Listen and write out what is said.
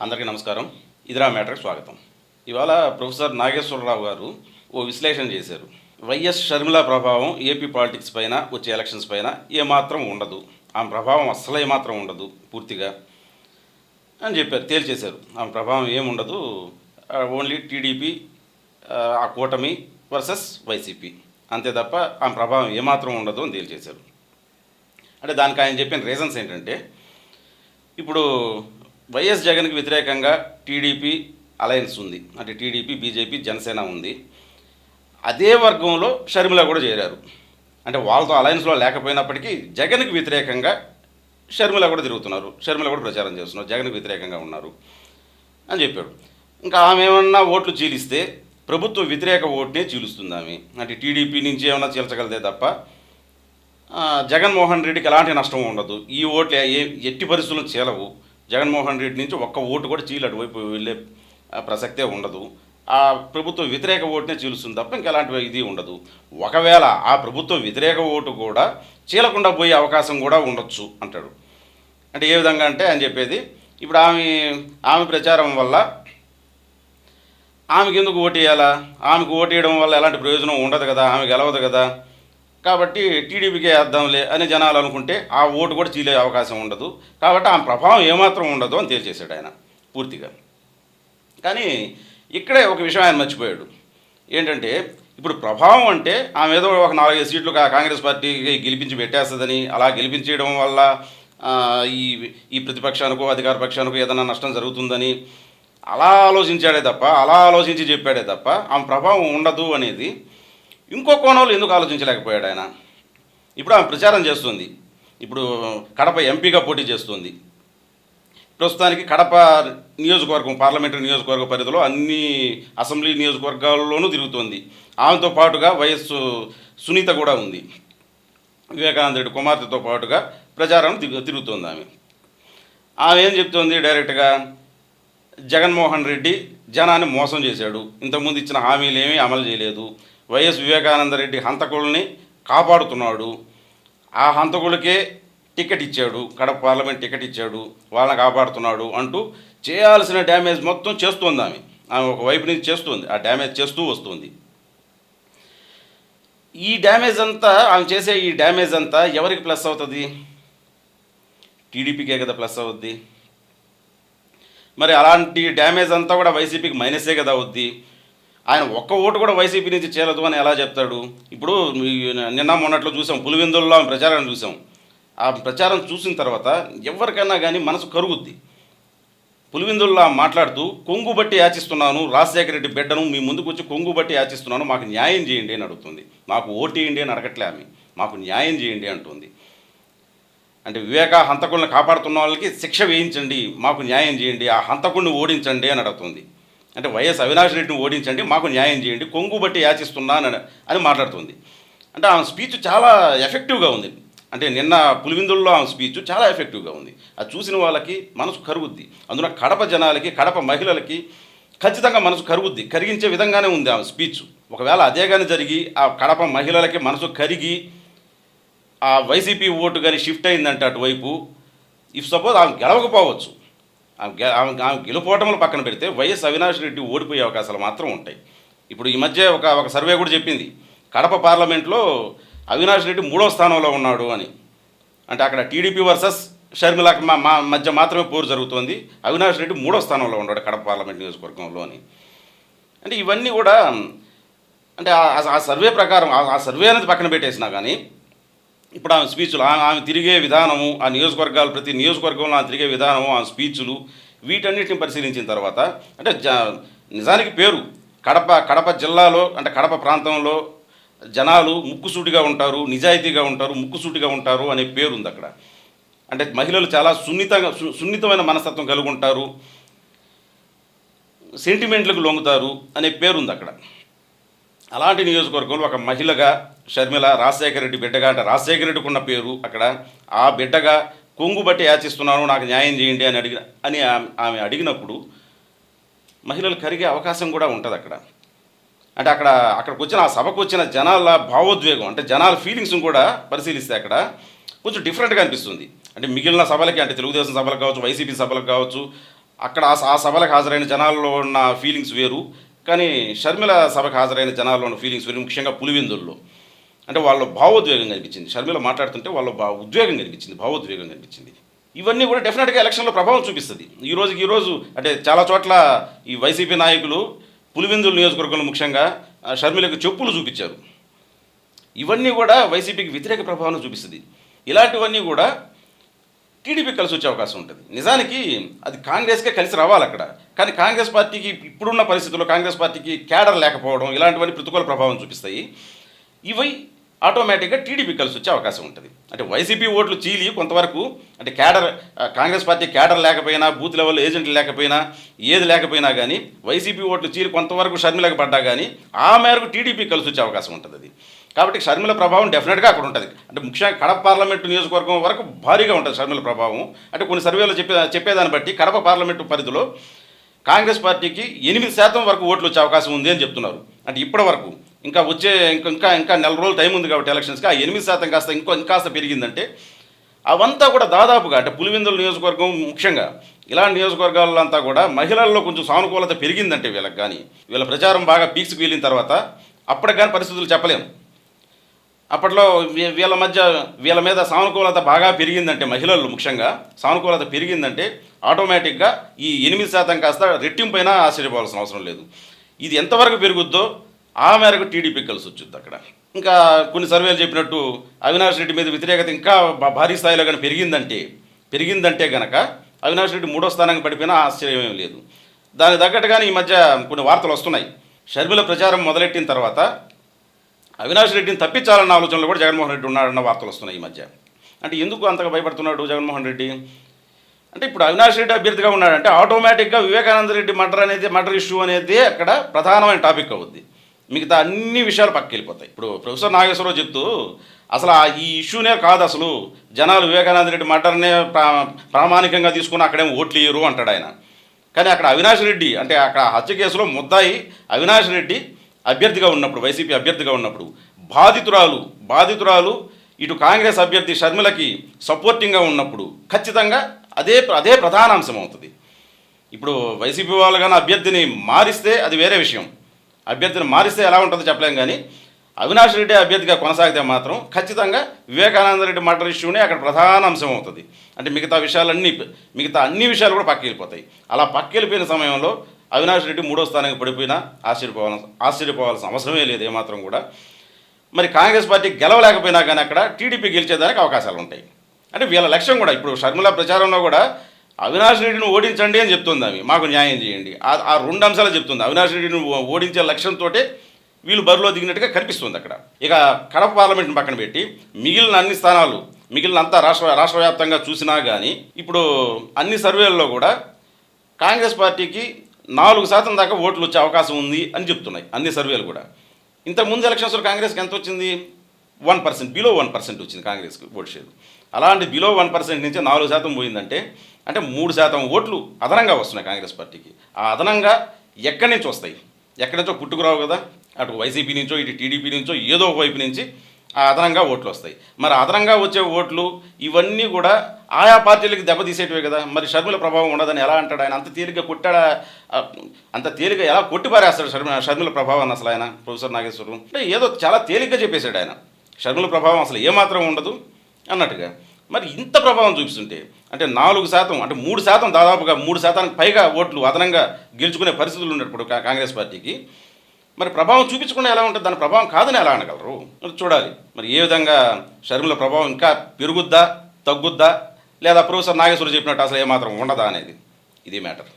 అందరికీ నమస్కారం. ఇదిరా మ్యాటర్కి స్వాగతం. ఇవాళ ప్రొఫెసర్ నాగేశ్వరరావు గారు ఓ విశ్లేషణ చేశారు. వైఎస్ షర్మిల ప్రభావం ఏపీ పాలిటిక్స్ పైన వచ్చే ఎలక్షన్స్ పైన ఏమాత్రం ఉండదు. ఆమె ప్రభావం అస్సలు ఏమాత్రం ఉండదు పూర్తిగా అని చెప్పారు తేల్చేశారు. ఆమె ప్రభావం ఏముండదు ఓన్లీ టీడీపీ ఆ కూటమి వర్సెస్ వైసీపీ. అంతే తప్ప ఆమె ప్రభావం ఏమాత్రం ఉండదు అని తేల్చేశారు. అంటే దానికి ఆయన చెప్పిన రీజన్స్ ఏంటంటే ఇప్పుడు వైఎస్ జగన్కి వ్యతిరేకంగా టీడీపీ అలయన్స్ ఉంది. అంటే టీడీపీ బీజేపీ జనసేన ఉంది. అదే వర్గంలో షర్మిల కూడా చేరారు. అంటే వాళ్ళతో అలయన్స్లో లేకపోయినప్పటికీ జగన్కి వ్యతిరేకంగా షర్మిల కూడా తిరుగుతున్నారు. షర్మిల కూడా ప్రచారం చేస్తున్నారు. జగన్కి వ్యతిరేకంగా ఉన్నారు అని చెప్పాడు ఇంకా ఆమె ఏమన్నా ఓట్లు చీలిస్తే ప్రభుత్వ వ్యతిరేక ఓటునే చీలుస్తుంది ఆమె. అంటే టీడీపీ నుంచి ఏమైనా చీల్చగలితే తప్ప జగన్మోహన్ రెడ్డికి ఎలాంటి నష్టం ఉండదు. ఈ ఓట్లు ఏ ఎట్టి పరిస్థితులు చీలవు. జగన్మోహన్ రెడ్డి నుంచి ఒక్క ఓటు కూడా చీలు అటువైపు వెళ్ళే ప్రసక్తే ఉండదు. ఆ ప్రభుత్వ వ్యతిరేక ఓటునే చీలుస్తుంది తప్ప ఇంకెలాంటి ఇది ఉండదు. ఒకవేళ ఆ ప్రభుత్వ వ్యతిరేక ఓటు కూడా చీలకుండా పోయే అవకాశం కూడా ఉండొచ్చు అంటాడు. అంటే ఏ విధంగా అంటే అని చెప్పేది ఇప్పుడు ఆమె ఆమె ప్రచారం వల్ల ఆమెకి ఎందుకు ఓటు వేయాలా? ఆమెకు ఓటు వేయడం వల్ల ఎలాంటి ప్రయోజనం ఉండదు కదా ఆమె గెలవదు కదా. కాబట్టి టీడీపీకే వేద్దాంలే అని జనాలు అనుకుంటే ఆ ఓటు కూడా చీలే అవకాశం ఉండదు. కాబట్టి ఆమె ప్రభావం ఏమాత్రం ఉండదు అని తేల్చేశాడు ఆయన పూర్తిగా. కానీ ఇక్కడే ఒక విషయం ఆయన మర్చిపోయాడు. ఏంటంటే ఇప్పుడు ప్రభావం అంటే ఆమె ఏదో ఒక నాలుగైదు సీట్లు కా- కాంగ్రెస్ పార్టీకి గెలిపించి పెట్టేస్తుందని అలా గెలిపించడం వల్ల ఈ ఈ ప్రతిపక్షానికో అధికార పక్షానికో ఏదైనా నష్టం జరుగుతుందని అలా ఆలోచించాడే తప్ప అలా ఆలోచించి చెప్పాడే తప్ప ఆమె ప్రభావం ఉండదు అనేది ఇంకో కోణంలో ఎందుకు ఆలోచించలేకపోయాడు ఆయన? ఇప్పుడు ఆమె ప్రచారం చేస్తుంది. ఇప్పుడు కడప ఎంపీగా పోటీ చేస్తుంది. ప్రస్తుతానికి కడప నియోజకవర్గం పార్లమెంటరీ నియోజకవర్గ పరిధిలో అన్ని అసెంబ్లీ నియోజకవర్గాల్లోనూ తిరుగుతోంది. ఆమెతో పాటుగా వైఎస్ సునీత కూడా ఉంది. వివేకానంద రెడ్డి కుమార్తెతో పాటుగా ప్రచారం తిరుగు తిరుగుతోంది ఆమె. ఆమె ఏం చెప్తోంది డైరెక్ట్గా? జగన్మోహన్ రెడ్డి జనాన్ని మోసం చేశాడు. ఇంతకుముందు ఇచ్చిన హామీలు ఏమీ అమలు చేయలేదు. వైఎస్ వివేకానంద రెడ్డి హంతకుల్ని కాపాడుతున్నాడు. ఆ హంతకులకే టికెట్ ఇచ్చాడు. కడప పార్లమెంట్ టికెట్ ఇచ్చాడు. వాళ్ళని కాపాడుతున్నాడు అంటూ చేయాల్సిన డ్యామేజ్ మొత్తం చేస్తుంది ఆమె. ఆమె ఒక వైపు నుంచి చేస్తుంది. ఆ డ్యామేజ్ చేస్తూ వస్తుంది. ఈ డ్యామేజ్ అంతా ఆమె చేసే ఈ డ్యామేజ్ అంతా ఎవరికి ప్లస్ అవుతుంది? టీడీపీకే కదా ప్లస్ అవుద్ది. మరి అలాంటి డ్యామేజ్ అంతా కూడా వైసీపీకి మైనసే కదా అవుద్ది. ఆయన ఒక్క ఓటు కూడా వైసీపీ నుంచి చేయలేదు అని ఎలా చెప్తాడు? ఇప్పుడు నిన్న మొన్నట్లో చూసాం పులివెందుల్లో ఆమె ప్రచారాన్ని చూసాం. ఆ ప్రచారం చూసిన తర్వాత ఎవరికైనా కానీ మనసు కరుగుద్ది. పులివెందుల్లో మాట్లాడుతూ కొంగు బట్టి యాచిస్తున్నాను రాజశేఖర రెడ్డి బిడ్డను మీ ముందుకు వచ్చి కొంగు బట్టి యాచిస్తున్నాను మాకు న్యాయం చేయండి అని అడుగుతుంది. మాకు ఓటేయండి అని అడగట్లే ఆమె. మాకు న్యాయం చేయండి అంటుంది. అంటే వివేక హంతకులను కాపాడుతున్న వాళ్ళకి శిక్ష వేయించండి మాకు న్యాయం చేయండి ఆ హంతకుడిని ఓడించండి అని అడుగుతుంది. అంటే వైఎస్ అవినాష్ రెడ్డిని ఓడించండి మాకు న్యాయం చేయండి కొంగు బట్టి యాచిస్తున్నాను అని అని మాట్లాడుతుంది. అంటే ఆమె స్పీచ్ చాలా ఎఫెక్టివ్గా ఉంది. అంటే నిన్న పులివిందుల్లో ఆమె స్పీచ్ చాలా ఎఫెక్టివ్గా ఉంది. అది చూసిన వాళ్ళకి మనసు కరుగుద్ది. అందున కడప జనాలకి కడప మహిళలకి ఖచ్చితంగా మనసు కరుగుద్ది. కరిగించే విధంగానే ఉంది ఆమె స్పీచ్ ఒకవేళ అదే కానీ జరిగి ఆ కడప మహిళలకి మనసు కరిగి ఆ వైసీపీ ఓటు కానీ షిఫ్ట్ అయిందంటే అటువైపు ఇఫ్ సపోజ్ ఆమె గెలవకపోవచ్చు ఆమె ఆమె గెలుపోవటములు పక్కన పెడితే వైఎస్ అవినాష్ రెడ్డి ఓడిపోయే అవకాశాలు మాత్రం ఉంటాయి. ఇప్పుడు ఈ మధ్య ఒక ఒక సర్వే కూడా చెప్పింది. కడప పార్లమెంట్లో అవినాష్ రెడ్డి మూడో స్థానంలో ఉన్నాడు అని. అంటే అక్కడ టీడీపీ వర్సెస్ షర్మిలాకి మా మా మధ్య మాత్రమే పోరు జరుగుతోంది. అవినాష్ రెడ్డి మూడో స్థానంలో ఉన్నాడు కడప పార్లమెంట్ నియోజకవర్గంలో అని. అంటే ఇవన్నీ కూడా అంటే ఆ- ఆ సర్వే ప్రకారం ఆ సర్వే అనేది పక్కన పెట్టేసినా కానీ ఇప్పుడు ఆమె స్పీచ్లు ఆమె ఆమె తిరిగే విధానము ఆ నియోజకవర్గాలు ప్రతి నియోజకవర్గంలో ఆమె తిరిగే విధానము ఆమె స్పీచ్లు వీటన్నిటిని పరిశీలించిన తర్వాత అంటే జ నిజానికి పేరు కడప కడప జిల్లాలో అంటే కడప ప్రాంతంలో జనాలు ముక్కుసూటిగా ఉంటారు నిజాయితీగా ఉంటారు ముక్కుసూటిగా ఉంటారు అనే పేరు ఉంది అక్కడ. అంటే మహిళలు చాలా సున్నితంగా సు- సున్నితమైన మనస్తత్వం కలిగి ఉంటారు సెంటిమెంట్లకు లొంగుతారు అనే పేరు ఉంది అక్కడ. అలాంటి నియోజకవర్గంలో ఒక మహిళగా షర్మిల రాజశేఖర రెడ్డి బిడ్డగా అంటే రాజశేఖర రెడ్డికి ఉన్న పేరు అక్కడ. ఆ బిడ్డగా కొంగు బట్టి యాచిస్తున్నాను నాకు న్యాయం చేయండి అని అడిగిన అని ఆమె- ఆమె అడిగినప్పుడు మహిళలు కరిగే అవకాశం కూడా ఉంటుంది అక్కడ. అంటే అక్కడ అక్కడికి వచ్చిన ఆ సభకు వచ్చిన జనాల భావోద్వేగం అంటే జనాల ఫీలింగ్స్ని కూడా పరిశీలిస్తే అక్కడ కొంచెం డిఫరెంట్గా అనిపిస్తుంది. అంటే మిగిలిన సభలకి అంటే తెలుగుదేశం సభలకు కావచ్చు వైసీపీ సభలకు కావచ్చు అక్కడ ఆ స- ఆ సభలకు హాజరైన జనాల్లో ఉన్న ఫీలింగ్స్ వేరు. కానీ షర్మిల సభకు హాజరైన జనాల్లో ఉన్న ఫీలింగ్స్ వేరు ముఖ్యంగా పులివెందుల్లో. అంటే వాళ్ళ భావోద్వేగం కనిపించింది. షర్మిల మాట్లాడుతుంటే వాళ్ళ భా ఉద్వేగం కనిపించింది భావోద్వేగం కనిపించింది. ఇవన్నీ కూడా డెఫినెట్గా ఎలక్షన్లో ప్రభావం చూపిస్తుంది. ఈ రోజుకి అంటే చాలా చోట్ల ఈ వైసీపీ నాయకులు పులివెందుల నియోజకవర్గంలో ముఖ్యంగా షర్మిలకు చెప్పులు చూపించారు. ఇవన్నీ కూడా వైసీపీకి వ్యతిరేక ప్రభావం చూపిస్తుంది. ఇలాంటివన్నీ కూడా టీడీపీ కలిసి వచ్చే అవకాశం ఉంటుంది. నిజానికి అది కాంగ్రెస్కే కలిసి రావాలి అక్కడ. కానీ కాంగ్రెస్ పార్టీకి ఇప్పుడున్న పరిస్థితుల్లో కాంగ్రెస్ పార్టీకి క్యాడర్ లేకపోవడం ఇలాంటివన్నీ ప్రతికూల ప్రభావం చూపిస్తాయి. ఇవి ఆటోమేటిక్గా టీడీపీ కలిసి వచ్చే అవకాశం ఉంటుంది. అంటే వైసీపీ ఓట్లు చీలి కొంతవరకు అంటే క్యాడర్ కాంగ్రెస్ పార్టీ క్యాడర్ లేకపోయినా బూత్ లెవెల్ ఏజెంట్లు లేకపోయినా ఏది లేకపోయినా కానీ వైసీపీ ఓట్లు చీలి కొంతవరకు షర్మిలకు పడ్డా కానీ ఆ మేరకు టీడీపీ కలిసి వచ్చే అవకాశం ఉంటుంది అది. కాబట్టి షర్మిల ప్రభావం డెఫినెట్గా అక్కడ ఉంటుంది. అంటే ముఖ్యంగా కడప పార్లమెంటు నియోజకవర్గం వరకు భారీగా ఉంటుంది షర్మిల ప్రభావం. అంటే కొన్ని సర్వేలు చెప్పే చెప్పేదాన్ని బట్టి కడప పార్లమెంటు పరిధిలో కాంగ్రెస్ పార్టీకి ఎనిమిది శాతం వరకు ఓట్లు వచ్చే అవకాశం ఉంది అని చెప్తున్నారు. అంటే ఇప్పటి వరకు ఇంకా వచ్చే ఇంకా ఇంకా ఇంకా నెల రోజులు టైం ఉంది కాబట్టి ఎలక్షన్స్కి. ఆ ఎనిమిది శాతం కాస్త ఇంకో ఇంకాస్త పెరిగిందంటే అవంతా కూడా దాదాపుగా అంటే పులివెందుల నియోజకవర్గం ముఖ్యంగా ఇలాంటి నియోజకవర్గాల్లో అంతా కూడా మహిళల్లో కొంచెం సానుకూలత పెరిగిందంటే వీళ్ళకి కానీ వీళ్ళ ప్రచారం బాగా పీక్స్కి వెళ్ళిన తర్వాత అప్పటికి కానీ పరిస్థితులు చెప్పలేము అప్పట్లో వీళ్ళ మధ్య వీళ్ళ మీద సానుకూలత బాగా పెరిగిందంటే మహిళల్లో ముఖ్యంగా సానుకూలత పెరిగిందంటే ఆటోమేటిక్గా ఈ ఎనిమిది శాతం కాస్త రెట్టింపైన ఆశ్చర్యపోవాల్సిన అవసరం లేదు. ఇది ఎంతవరకు పెరుగుద్దో ఆ మేరకు టీడీపీ కలిసి వచ్చింది అక్కడ. ఇంకా కొన్ని సర్వేలు చెప్పినట్టు అవినాష్ రెడ్డి మీద వ్యతిరేకత ఇంకా భారీ స్థాయిలో కానీ పెరిగిందంటే పెరిగిందంటే గనక అవినాష్ రెడ్డి మూడో స్థానానికి పడిపోయినా ఆశ్చర్యం లేదు. దానికి తగ్గట్టుగానే ఈ మధ్య కొన్ని వార్తలు వస్తున్నాయి. షర్మిల ప్రచారం మొదలెట్టిన తర్వాత అవినాష్ రెడ్డిని తప్పించాలన్న ఆలోచనలో కూడా జగన్మోహన్ రెడ్డి ఉన్నాడన్న వార్తలు వస్తున్నాయి ఈ మధ్య. అంటే ఎందుకు అంతగా భయపడుతున్నాడు జగన్మోహన్ రెడ్డి? అంటే ఇప్పుడు అవినాష్ రెడ్డి అభ్యర్థిగా ఉన్నాడంటే ఆటోమేటిక్గా వివేకానంద రెడ్డి మర్డర్ అనేది మర్డర్ ఇష్యూ అనేది అక్కడ ప్రధానమైన టాపిక్ అవుద్ది. మిగతా అన్ని విషయాలు పక్కకి వెళ్ళిపోతాయి ఇప్పుడు ప్రొఫెసర్ నాగేశ్వరరావు చెప్తూ అసలు ఆ ఈ ఇష్యూనే కాదు అసలు. జనాలు వివేకానంద రెడ్డి మటర్నే ప్రా ప్రామాణికంగా తీసుకుని అక్కడేం ఓట్లు ఇయ్యరు అంటాడు ఆయన. కానీ అక్కడ అవినాష్ రెడ్డి అంటే అక్కడ హత్య కేసులో ముద్దాయి అవినాష్ రెడ్డి అభ్యర్థిగా ఉన్నప్పుడు వైసీపీ అభ్యర్థిగా ఉన్నప్పుడు బాధితురాలు బాధితురాలు ఇటు కాంగ్రెస్ అభ్యర్థి షర్మిలకి సపోర్టింగ్గా ఉన్నప్పుడు ఖచ్చితంగా అదే అదే ప్రధాన అంశం అవుతుంది. ఇప్పుడు వైసీపీ వాళ్ళు కానీ అభ్యర్థిని మారిస్తే అది వేరే విషయం. అభ్యర్థిని మారిస్తే ఎలా ఉంటుందో చెప్పలేం కానీ అవినాష్ రెడ్డి అభ్యర్థిగా కొనసాగితే మాత్రం ఖచ్చితంగా వివేకానంద రెడ్డి మర్డర్ ఇష్యూనే అక్కడ ప్రధాన అంశం అవుతుంది. అంటే మిగతా విషయాలన్నీ మిగతా అన్ని విషయాలు కూడా పక్క వెళ్ళిపోతాయి. అలా పక్క వెళ్ళిపోయిన సమయంలో అవినాష్ రెడ్డి మూడో స్థానానికి పడిపోయినా ఆశ్చర్యపోవాల ఆశ్చర్యపోవాల్సిన అవసరమే లేదు ఏమాత్రం కూడా. మరి కాంగ్రెస్ పార్టీ గెలవలేకపోయినా కానీ అక్కడ టీడీపీ గెలిచేదానికి అవకాశాలు ఉంటాయి అంటే వీళ్ళ లక్ష్యం కూడా ఇప్పుడు షర్మిల ప్రచారంలో కూడా అవినాష్ రెడ్డిని ఓడించండి అని చెప్తుంది ఆమె. మాకు న్యాయం చేయండి. ఆ- రెండు అంశాలు చెప్తుంది. అవినాష్ రెడ్డిని ఓడించే లక్ష్యంతో వీళ్ళు బరిలో దిగినట్టుగా కనిపిస్తుంది అక్కడ. ఇక కడప పార్లమెంట్ని పక్కన పెట్టి మిగిలిన అన్ని స్థానాలు మిగిలిన అంతా రాష్ట్ర రాష్ట్ర వ్యాప్తంగా చూసినా కానీ ఇప్పుడు అన్ని సర్వేల్లో కూడా కాంగ్రెస్ పార్టీకి నాలుగు శాతం దాకా ఓట్లు వచ్చే అవకాశం ఉంది అని చెప్తున్నాయి అన్ని సర్వేలు కూడా. ఇంత ముందు ఎలక్షన్స్లో కాంగ్రెస్కి ఎంత వచ్చింది? One percent below one percent వచ్చింది కాంగ్రెస్కి ఓటు షేర్ అలాంటి బిలో వన్ పర్సెంట్ నుంచి నాలుగు శాతం పోయిందంటే అంటే మూడు శాతం ఓట్లు అదనంగా వస్తున్నాయి కాంగ్రెస్ పార్టీకి. ఆ అదనంగా ఎక్కడి నుంచి వస్తాయి? ఎక్కడి నుంచో పుట్టుకురావు కదా అటు వైసీపీ నుంచో ఇటు టీడీపీ నుంచో ఏదో ఒక వైపు నుంచి ఆ అదనంగా ఓట్లు వస్తాయి. మరి అదనంగా వచ్చే ఓట్లు ఇవన్నీ కూడా ఆయా పార్టీలకు దెబ్బతీసేటివే కదా. మరి షర్మిల ప్రభావం ఉండదని ఎలా అంటాడు ఆయన? అంత తేలిగ్గా కొట్టాడా? అంత తేలిగ్గా ఎలా కొట్టిపారేస్తాడు షర్మిల షర్మిల ప్రభావాన్ని అసలు ఆయన ప్రొఫెసర్ నాగేశ్వరం అంటే ఏదో చాలా తేలిగ్గా చెప్పేశాడు ఆయన. షర్మిల ప్రభావం అసలు ఏమాత్రం ఉండదు అన్నట్టుగా. మరి ఇంత ప్రభావం చూపిస్తుంటే అంటే నాలుగు శాతం అంటే మూడు శాతం దాదాపుగా మూడు శాతానికి పైగా ఓట్లు అదనంగా గెలుచుకునే పరిస్థితులు ఉన్నప్పుడు కాంగ్రెస్ పార్టీకి. మరి ప్రభావం చూపించకుండా ఎలా ఉంటుంది? దాని ప్రభావం కాదని ఎలా అనగలరు? చూడాలి. మరి ఏ విధంగా షర్మిల ప్రభావం ఇంకా పెరుగుద్దా తగ్గుద్దా? లేదా ప్రొఫెసర్ నాగేశ్వరు చెప్పినట్టు అసలు ఏమాత్రం ఉండదా అనేది? ఇది మ్యాటర్.